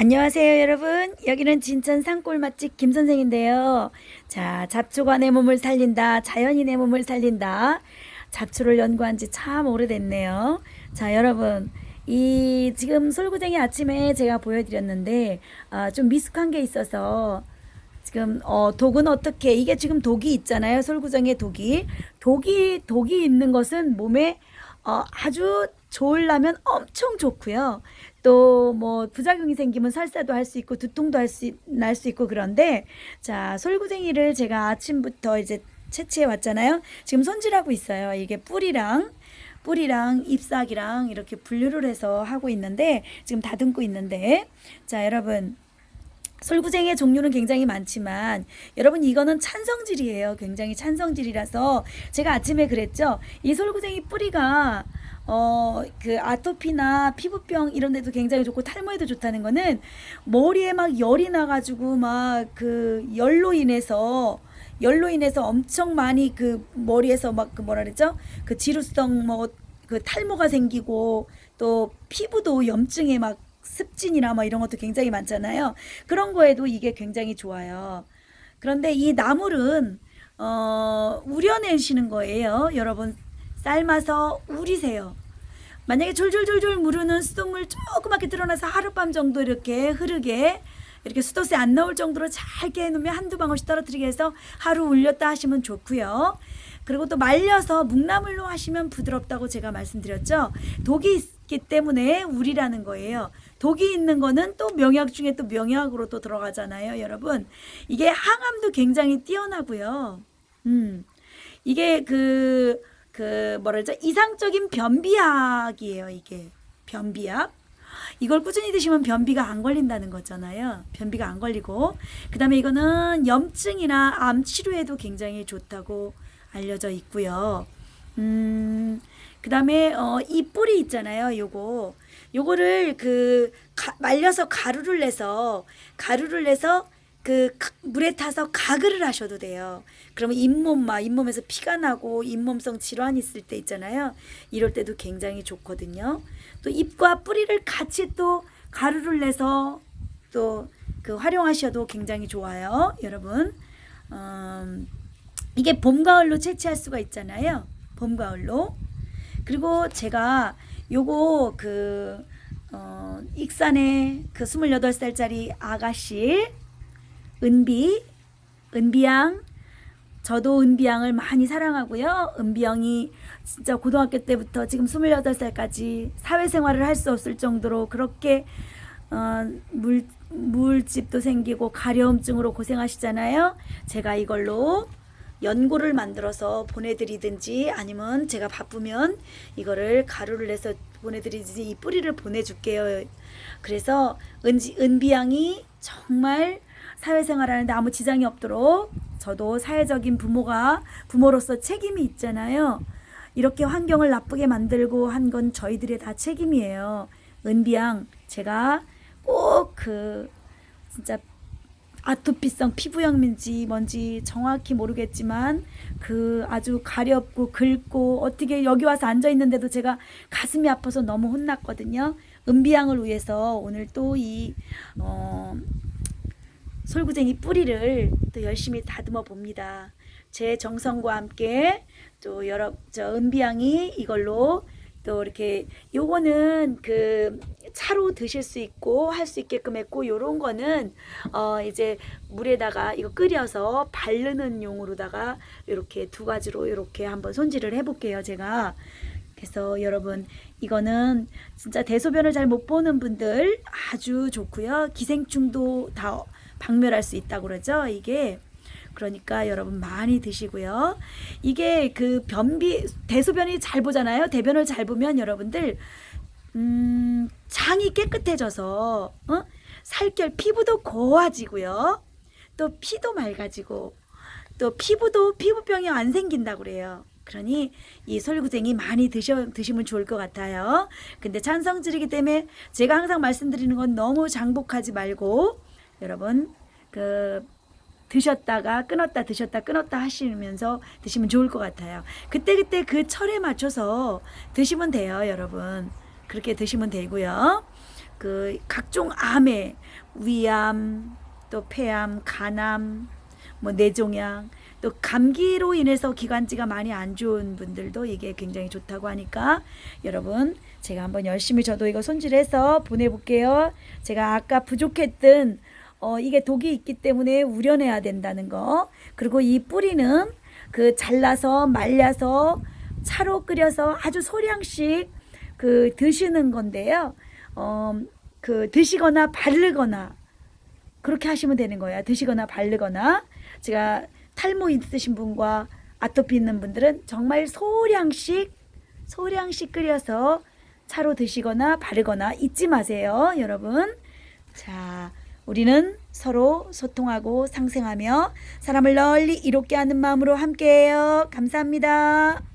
안녕하세요, 여러분. 여기는 진천 산골 맛집 김 선생인데요. 자, 잡초가 내 몸을 살린다. 자연이 내 몸을 살린다. 잡초를 연구한 지 참 오래됐네요. 자, 여러분. 이 지금 솔구쟁이 아침에 제가 보여드렸는데 아, 좀 미숙한 게 있어서 지금 어 독은 어떻게 이게 지금 독이 있잖아요. 솔구정에 독이 독이 독이 있는 것은 몸에 어 아주 좋으려면 엄청 좋고요. 또 뭐 부작용이 생기면 설사도 할 수 있고 두통도 날 수 있고 그런데 자 솔구쟁이를 제가 아침부터 이제 채취해 왔잖아요. 지금 손질하고 있어요. 이게 뿌리랑 뿌리랑 잎사귀랑 이렇게 분류를 해서 하고 있는데 지금 다듬고 있는데 자 여러분 솔구쟁이의 종류는 굉장히 많지만 여러분 이거는 찬성질이에요. 굉장히 찬성질이라서 제가 아침에 그랬죠. 이 솔구쟁이 뿌리가 어 그 아토피나 피부병 이런 데도 굉장히 좋고 탈모에도 좋다는 거는 머리에 막 열이 나 가지고 막 그 열로 인해서 열로 인해서 엄청 많이 그 머리에서 막 그 뭐라 그랬죠? 그 지루성 뭐 그 탈모가 생기고 또 피부도 염증에 막 습진이나 뭐 이런 것도 굉장히 많잖아요. 그런 거에도 이게 굉장히 좋아요. 그런데 이 나물은 어 우려내시는 거예요. 여러분 삶아서 우리세요. 만약에 졸졸졸졸 무르는 수돗물 조그맣게 드러나서 하룻밤 정도 이렇게 흐르게 이렇게 수도세 안 나올 정도로 잘게 해놓으면 한두 방울씩 떨어뜨리게 해서 하루 울렸다 하시면 좋고요. 그리고 또 말려서 묵나물로 하시면 부드럽다고 제가 말씀드렸죠. 독이 있기 때문에 우리라는 거예요. 독이 있는 거는 또 명약 중에 또 명약으로 또 들어가잖아요, 여러분. 이게 항암도 굉장히 뛰어나고요. 음. 이게 그, 그, 그러죠? 이상적인 변비약이에요, 이게. 변비약. 이걸 꾸준히 드시면 변비가 안 걸린다는 거잖아요. 변비가 안 걸리고. 그 다음에 이거는 염증이나 암 치료에도 굉장히 좋다고 알려져 있고요. 음, 그 다음에, 어, 이 뿌리 있잖아요. 요거. 요거를 그, 가- 말려서 가루를 내서, 가루를 내서 그 가- 물에 타서 가글을 하셔도 돼요. 그러면 잇몸 막 잇몸에서 피가 나고 잇몸성 질환 있을 때 있잖아요. 이럴 때도 굉장히 좋거든요. 또 잎과 뿌리를 같이 또 가루를 내서 또 그 활용하셔도 굉장히 좋아요, 여러분. 음, 이게 봄 가을로 채취할 수가 있잖아요. 봄 가을로. 그리고 제가 요거 그 어, 익산의 그 28살짜리 아가씨 은비 은비양 저도 은비양을 많이 사랑하고요. 은비양이 진짜 고등학교 때부터 지금 28살까지 사회생활을 할 수 없을 정도로 그렇게 어, 물, 물집도 생기고 가려움증으로 고생하시잖아요. 제가 이걸로 연고를 만들어서 보내드리든지 아니면 제가 바쁘면 이거를 가루를 내서 보내드리든지 이 뿌리를 보내줄게요. 그래서 은지, 은비양이 정말 사회생활하는데 아무 지장이 없도록 저도 사회적인 부모가 부모로서 책임이 있잖아요. 이렇게 환경을 나쁘게 만들고 한 건 저희들의 다 책임이에요. 은비양 제가 꼭 그 진짜 아토피성 피부염인지 뭔지 정확히 모르겠지만 그 아주 가렵고 긁고 어떻게 여기 와서 앉아 있는데도 제가 가슴이 아파서 너무 혼났거든요. 은비양을 위해서 오늘 또이 어, 솔구쟁이 뿌리를 또 열심히 다듬어 봅니다. 제 정성과 함께 또 여러 저 은비양이 이걸로 또 이렇게 요거는 그 차로 드실 수 있고 할 수 있게끔 했고 요런 거는 어 이제 물에다가 이거 끓여서 바르는 용으로다가 이렇게 두 가지로 이렇게 한번 손질을 해 볼게요, 제가. 그래서 여러분 이거는 진짜 대소변을 잘 못 보는 분들 아주 좋고요. 기생충도 다 박멸할 수 있다고 그러죠. 이게 그러니까 여러분 많이 드시고요. 이게 그 변비 대소변이 잘 보잖아요. 대변을 잘 보면 여러분들 음, 장이 깨끗해져서 어? 살결 피부도 고와지고요. 또 피도 맑아지고 또 피부도 피부병이 안 생긴다고 그래요. 그러니 이 솔구쟁이 많이 드셔 드시면 좋을 것 같아요. 근데 찬성질이기 때문에 제가 항상 말씀드리는 건 너무 장복하지 말고 여러분 그 드셨다가 끊었다 드셨다 끊었다 하시면서 드시면 좋을 것 같아요. 그때 그때 그 철에 맞춰서 드시면 돼요, 여러분. 그렇게 드시면 되고요. 그 각종 암에 위암, 또 폐암, 간암, 뭐 뇌종양, 또 감기로 인해서 기관지가 많이 안 좋은 분들도 이게 굉장히 좋다고 하니까 여러분 제가 한번 열심히 저도 이거 손질해서 보내볼게요. 제가 아까 부족했던 어 이게 독이 있기 때문에 우려내야 된다는 거 그리고 이 뿌리는 그 잘라서 말려서 차로 끓여서 아주 소량씩 그 드시는 건데요. 어 그 드시거나 바르거나 그렇게 하시면 되는 거예요. 드시거나 바르거나 제가 탈모 있으신 분과 아토피 있는 분들은 정말 소량씩 소량씩 끓여서 차로 드시거나 바르거나 잊지 마세요, 여러분. 자, 우리는 서로 소통하고 상생하며 사람을 널리 이롭게 하는 마음으로 함께해요. 감사합니다.